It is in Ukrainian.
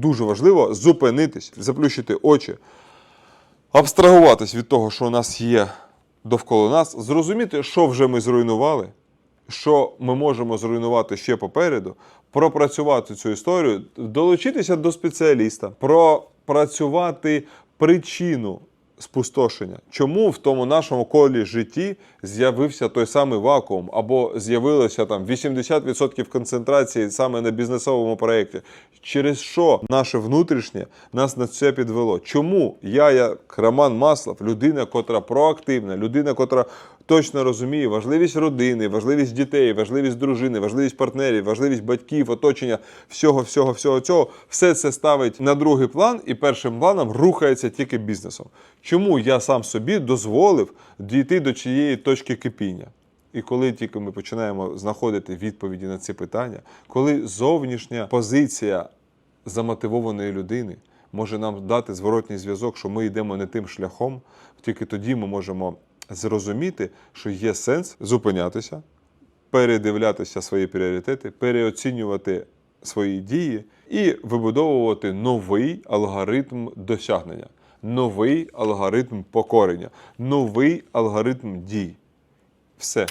Дуже важливо зупинитись, заплющити очі, абстрагуватись від того, що у нас є довкола нас, зрозуміти, що вже ми зруйнували, що ми можемо зруйнувати ще попереду, пропрацювати цю історію, долучитися до спеціаліста, пропрацювати причину спустошення. Чому в тому нашому колі житті з'явився той самий вакуум, або з'явилося там 80% концентрації саме на бізнесовому проєкті? Через що наше внутрішнє нас на це підвело? Чому я, як Роман Маслов, людина, котра проактивна, людина, котра точно розуміє важливість родини, важливість дітей, важливість дружини, важливість партнерів, важливість батьків, оточення, всього, всього, всього цього, все це ставить на другий план і першим планом рухається тільки бізнесом. Чому я сам собі дозволив дійти до чиєї точки кипіння? І коли тільки ми починаємо знаходити відповіді на ці питання, коли зовнішня позиція замотивованої людини може нам дати зворотній зв'язок, що ми йдемо не тим шляхом, тільки тоді ми можемо зрозуміти, що є сенс зупинятися, передивлятися свої пріоритети, переоцінювати свої дії і вибудовувати новий алгоритм досягнення, новий алгоритм покорення, новий алгоритм дій. Все.